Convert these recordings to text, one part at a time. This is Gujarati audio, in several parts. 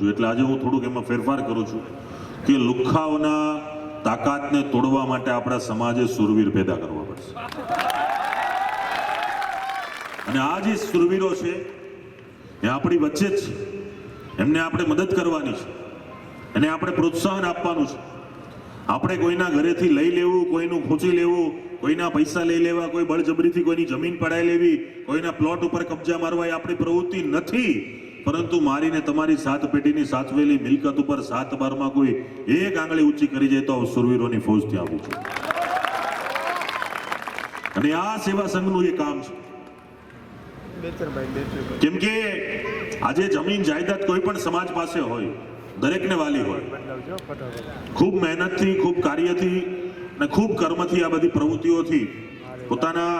છું. એટલે આજે હું થોડુંક એમાં ફેરફાર કરું છું કે લુખાઓના તાકાતને તોડવા માટે આપણા સમાજે સુરવીર પેદા કરવા પડશે. અને આ જે સુરવીરો છે, એ આપણી વચ્ચે જ છે. એમને આપણે મદદ કરવાની છે. એને આપણે પ્રોત્સાહન આપવાનું છે. આપણે કોઈના ઘરેથી લઈ લેવું, કોઈનું ખૂંચી લેવું, કોઈના પૈસા લઈ લેવા, કોઈ બળજબરીથી કોઈની જમીન પડાઈ લેવી, કોઈના પ્લોટ ઉપર કબજા મારવા એ આપણી પ્રવૃત્તિ નથી. પરંતુ મારીને તમારી સાત પેઢીની સાચવેલી મિલકત ઉપર સાત બારમાં કોઈ એક આંગળી ઊંચી કરી જાય તો સુરવીરોની ફોજથી ત્યાં આવું છું. અને આ સેવા સંઘનું એ કામ છે. કેમ કે આજે જમીન જાયદાદ કોઈ પણ સમાજ પાસે હોય દરેકને વાલી હોય. ખૂબ મહેનતથી ખૂબ કાર્યથી અને ખૂબ કર્મથી આ બધી પ્રવૃત્તિઓથી પોતાના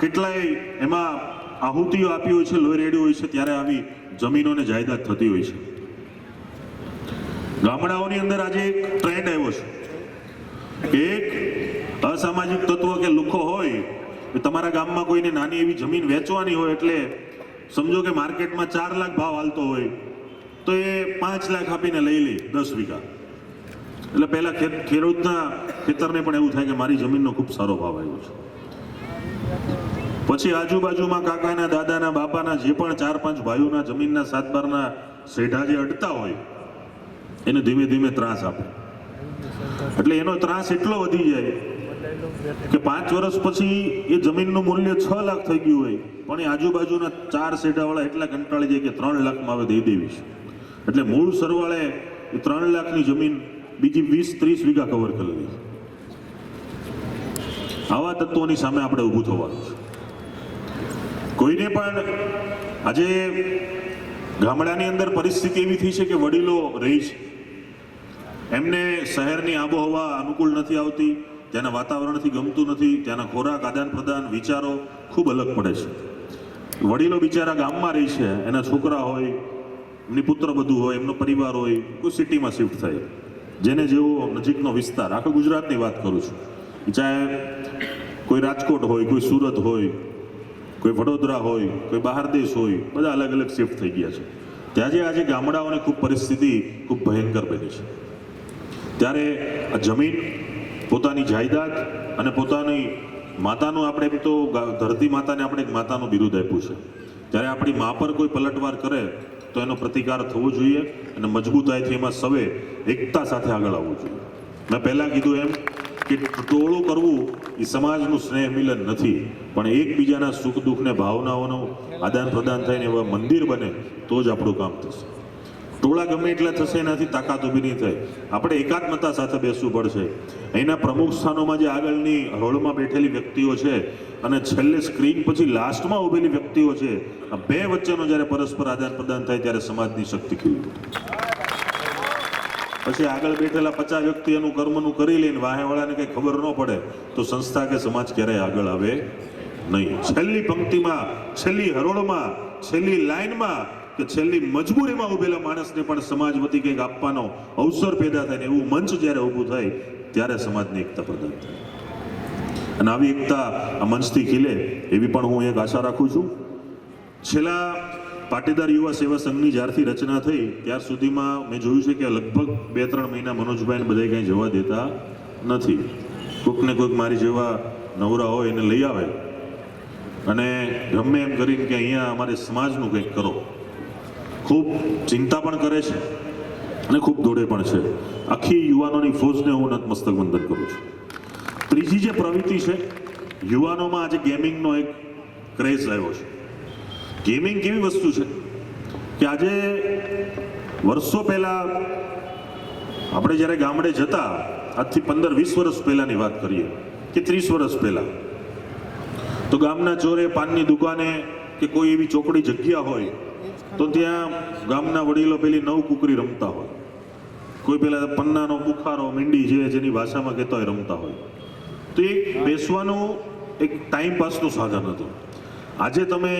કેટલાય એમાં આહુતિઓ આપી હોય છે, લોહી રેડી હોય છે, ત્યારે આવી જમીનોને જાયદાદ થતી હોય છે. ગામડાઓની અંદર આજે એક ટ્રેન્ડ આવ્યો છે. એક અસામાજિક તત્વ કે લુખો હોય તમારા ગામમાં કોઈને નાની એવી જમીન વેચવાની હોય એટલે સમજો કે માર્કેટમાં ચાર લાખ ભાવ હાલતો હોય, તો એ પાંચ લાખ આપીને લઈ લે દસ વીઘા. એટલે પહેલાં ખેડૂતના ખેતરને પણ એવું થાય કે મારી જમીનનો ખૂબ સારો ભાવ આવ્યો છે. પછી આજુબાજુમાં કાકાના, દાદાના, બાપાના, જે પણ ચાર પાંચ ભાઈઓના જમીનના સાત બારના શેઢા જે અડતા હોય, એને ધીમે ધીમે ત્રાસ આપે. એટલે એનો ત્રાસ એટલો વધી જાય કે પાંચ વર્ષ પછી એ જમીનનું મૂલ્ય છ લાખ થઈ ગયું હોય, પણ એ આજુબાજુના ચાર શેઢાવાળા એટલા કંટાળી જાય કે ત્રણ લાખમાં હવે દઈ દેવી છે. એટલે મૂળ સરવાળે એ ત્રણ લાખની જમીન બીજી વીસ, ત્રીસ વીઘા કવર કરી લે આવા તત્વોની સામે આપણે ઊભું થવાનું છે. કોઈને પણ આજે ગામડાની અંદર પરિસ્થિતિ એવી થઈ છે કે વડીલો રહી છે. એમને શહેરની આબોહવા અનુકૂળ નથી આવતી, ત્યાંના વાતાવરણથી ગમતું નથી, ત્યાંના ખોરાક, આદાન પ્રદાન, વિચારો ખૂબ અલગ પડે છે. વડીલો બિચારા ગામમાં રહી છે, એના છોકરા હોય, એમની પુત્ર બધું હોય, એમનો પરિવાર હોય, કોઈ સિટીમાં શિફ્ટ થાય. જેને જેવો નજીકનો વિસ્તાર, આખા ગુજરાતની વાત કરું છું. ચાહે કોઈ રાજકોટ હોય, કોઈ સુરત હોય કોઈ વડોદરા હોય, કોઈ બહાર દેશ હોય, બધા અલગ અલગ શિફ્ટ થઈ ગયા છે. ત્યાં જે આજે ગામડાઓની ખૂબ પરિસ્થિતિ ખૂબ ભયંકર બની છે. ત્યારે આ જમીન, પોતાની જાયદાદ અને પોતાની માતાનું આપણે તો ધરતી માતાને આપણે એક માતાનું બિરુદ આપ્યું છે. ત્યારે આપણી મા પર કોઈ પલટવાર કરે, તો એનો પ્રતિકાર થવો જોઈએ અને મજબૂતાઈથી એમાં સવે, એકતા સાથે આગળ આવવું જોઈએ. મેં પહેલાં કીધું એમ કે ટોળું કરવું એ સમાજનું સ્નેહ મિલન નથી. પણ એકબીજાના સુખ દુઃખને ભાવનાઓનું આદાન પ્રદાન થઈને એવા મંદિર બને તો જ આપણું કામ થશે. ટોળા ગમે એટલા થશે, એનાથી તાકાત ઊભી નહીં થાય. આપણે એકાત્મતા સાથે બેસવું પડશે. અહીંના પ્રમુખ સ્થાનોમાં જે આગળની હરોળમાં બેઠેલી વ્યક્તિઓ છે અને છેલ્લે સ્ક્રીન પછી લાસ્ટમાં ઊભેલી વ્યક્તિઓ છે, આ બે વચ્ચેનો જ્યારે પરસ્પર આદાન પ્રદાન થાય ત્યારે સમાજની શક્તિ ખીલી. પછી આગળ બેઠેલા પચાસ વ્યક્તિ એનું કર્મનું કરી લઈને વાહેવાળાને કંઈ ખબર ન પડે, તો સંસ્થા કે સમાજ ક્યારેય આગળ આવે નહીં. છેલ્લી પંક્તિમાં, છેલ્લી હરોળમાં, છેલ્લી લાઈનમાં કે છેલ્લી મજબૂરીમાં ઉભેલા માણસને પણ સમાજ વતી કંઈક આપવાનો અવસર પેદા થાય ને એવું મંચ જ્યારે ઊભું થાય, ત્યારે સમાજની એકતા પ્રદાન થાય. અને આવી એકતા આ મંચથી ખીલે, એવી પણ હું એક આશા રાખું છું. છેલ્લા પાટીદાર યુવા સેવા સંઘની જ્યારથી રચના થઈ, ત્યાર સુધીમાં મેં જોયું છે કે લગભગ બે ત્રણ મહિના મનોજભાઈને બધા કંઈ જવા દેતા નથી. કોઈકને કોઈક મારી જેવા નવરા હોય એને લઈ આવે. અને ગમે એમ કરીને કે અહીંયા અમારે સમાજનું કંઈક કરો. ખૂબ ચિંતા પણ કરે છે અને ખૂબ દોડે પણ છે. આખી યુવાનોની ફોજને હું નતમસ્તક વંદન કરું છું. ત્રીજી જે પ્રવૃત્તિ છે, યુવાનોમાં આજે ગેમિંગનો એક ક્રેઝ આવ્યો છે. ગેમિંગ કેવી વસ્તુ છે? કે આજે વર્ષો પહેલા આપણે જ્યારે ગામડે જતા, આજથી પંદર, વીસ વર્ષ પહેલાની વાત કરીએ, કે ત્રીસ વર્ષ પહેલા, તો ગામના ચોરે પાનની દુકાને કે કોઈ એવી ચોકડી જગ્યા હોય, તો ત્યાં ગામના વડીલો પેલી નવ કુકરી રમતા હોય. કોઈ પેલા પન્નાનો બુખારો મીંડી જે જેની ભાષામાં કહેતા હોય, રમતા હોય. તો એ બેસવાનું એક ટાઈમ પાસનું સાધન હતું. આજે તમે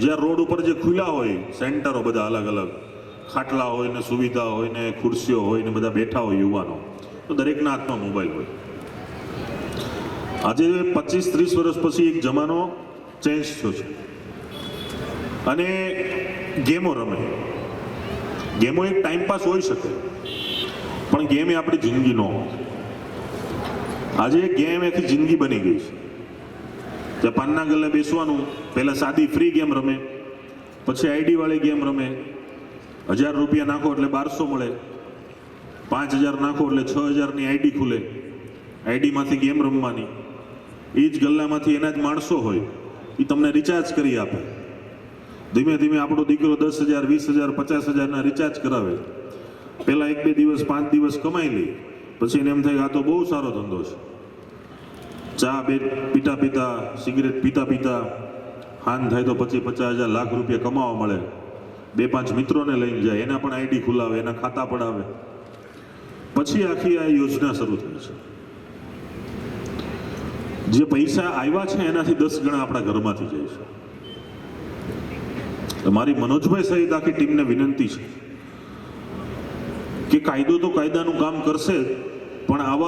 જ્યાં રોડ ઉપર જે ખુલ્લા હોય, સેન્ટરો બધા અલગ અલગ, ખાટલા હોય ને સુવિધા હોય ને ખુરશીઓ હોય ને બધા બેઠા હોય યુવાનો, તો દરેકના હાથમાં મોબાઈલ હોય. આજે પચીસ ત્રીસ વર્ષ પછી એક જમાનો ચેન્જ થયો છે. અને ગેમો રમે. ગેમો એક ટાઈમ પાસ હોઈ શકે, પણ ગેમ એ આપણી જિંદગી ન હોય આજે ગેમ એથી જિંદગી બની ગઈ છે. જે પાનના ગલ્લે બેસવાનું. પહેલાં સાદી ફ્રી ગેમ રમે, પછી આઈડી વાળી ગેમ રમે. હજાર રૂપિયા નાખો એટલે બારસો મળે. પાંચ હજાર નાખો એટલે છ હજારની આઈડી ખુલે. આઈડીમાંથી ગેમ રમવાની. એ જ ગલ્લામાંથી એના જ માણસો હોય. એ તમને રિચાર્જ કરી આપે. ધીમે ધીમે આપણો દીકરો દસ હજાર, વીસ હજાર, પચાસ હજારના રિચાર્જ કરાવે. પહેલાં એક બે દિવસ, પાંચ દિવસ કમાઈ લે. પછી એને એમ થાય આ તો બહુ સારો ધંધો છે. ચા, બે પીતા પીતા, સિગરેટ પીતા પીતા, હાન થાય તો પછી પચાસ હજાર લાખ રૂપિયા કમાવા મળે. બે પાંચ મિત્રોને લઈને જાય, એના પણ આઈડી ખુલાવે, એના ખાતા પડાવે. પછી આખી આ યોજના શરૂ થઈ છે. જે પૈસા આવ્યા છે એનાથી દસ ગણા આપણા ઘરમાંથી જાય છે. મારી મનોજભાઈ સહિત આખી ટીમને વિનંતી છે કે કાયદો તો કાયદાનું કામ કરશે, પણ આવા